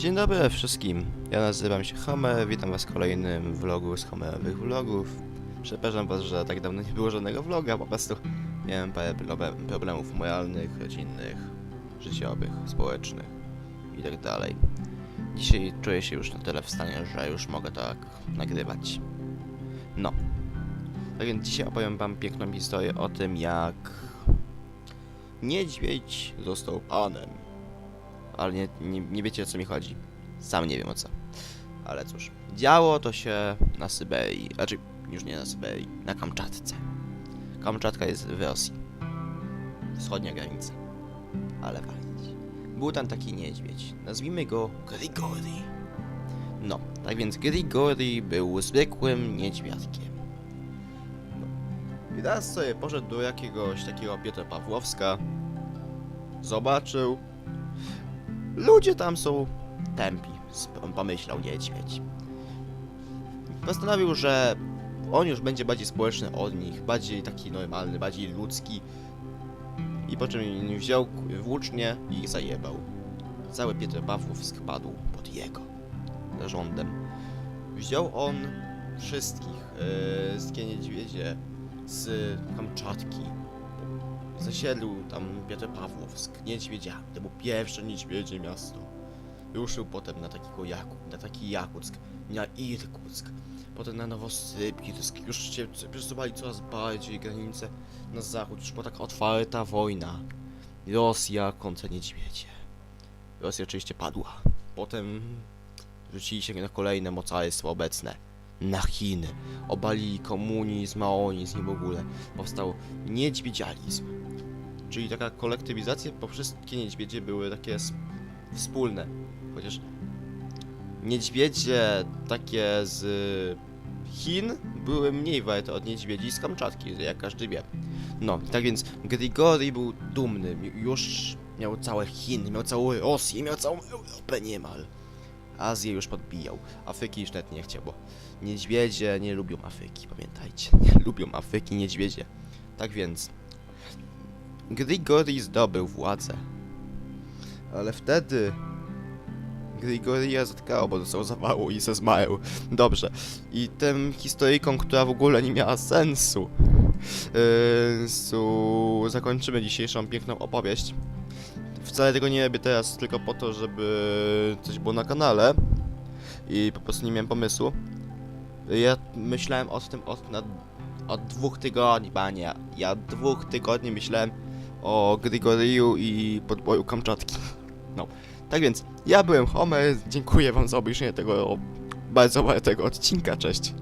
Dzień dobry wszystkim. Ja nazywam się Homer, witam was w kolejnym vlogu z Homerowych vlogów. Przepraszam was, że tak dawno nie było żadnego vloga, po prostu miałem parę proble- problemów moralnych, rodzinnych, życiowych, społecznych i tak dalej. Dzisiaj czuję się już na tyle w stanie, że już mogę tak nagrywać. No. Tak więc dzisiaj opowiem wam piękną historię o tym, jak niedźwiedź został panem ale nie, nie, nie wiecie o co mi chodzi. Sam nie wiem o co. Ale cóż, działo to się na Syberii, znaczy już nie na Syberii, na Kamczatce. Kamczatka jest w Rosji. Wschodnia granica. Ale walić. Był tam taki niedźwiedź, nazwijmy go Grigori. No, tak więc Grigori był zwykłym niedźwiadkiem. No. I teraz sobie poszedł do jakiegoś takiego Piotra Pawłowska, zobaczył, Ludzie tam są tępi, pomyślał niedźwiedź. Postanowił, że on już będzie bardziej społeczny od nich, bardziej taki normalny, bardziej ludzki. I po czym wziął włócznie i zajebał. Cały Piotr Pawłowsk padł pod jego rządem. Wziął on wszystkich, yy, z niedźwiedzie, z Kamczatki, Zasiedlił tam Piotr Pawłowsk, niedźwiedziami. To było pierwsze niedźwiedzie miasto. Ruszył potem na takiego Jaku, na taki Jakuck, na Irkuck, potem na Nowosypirsk. Już się przesuwali coraz bardziej granice na zachód, już była taka otwarta wojna. Rosja kontra niedźwiedzie. Rosja oczywiście padła. Potem rzucili się na kolejne mocarstwa obecne. Na Chiny. Obalili komunizm, maonizm i w ogóle. Powstał niedźwiedzializm. Czyli taka kolektywizacja, bo wszystkie niedźwiedzie były takie wspólne. Chociaż niedźwiedzie takie z Chin były mniej warte od niedźwiedzi z Kamczatki, jak każdy wie. No, tak więc Grigori był dumny, już miał całe Chiny, miał całą Rosję, miał całą Europę niemal. Azję już podbijał, Afryki już nawet nie chciał, bo niedźwiedzie nie lubią Afryki, pamiętajcie. Nie lubią Afryki niedźwiedzie. Tak więc Grigori zdobył władzę. Ale wtedy Grigoria zatkało, bo dostał zawału i se zmarł. Dobrze. I tym historyjką, która w ogóle nie miała sensu, yy, su, zakończymy dzisiejszą piękną opowieść. Wcale tego nie robię teraz tylko po to, żeby coś było na kanale i po prostu nie miałem pomysłu. Ja myślałem o tym od, na, od dwóch tygodni, panie. Ja dwóch tygodni myślałem o Grigoriu i podboju Kamczatki. No, tak więc ja byłem Homer, dziękuję wam za obejrzenie tego bardzo wartego odcinka, cześć.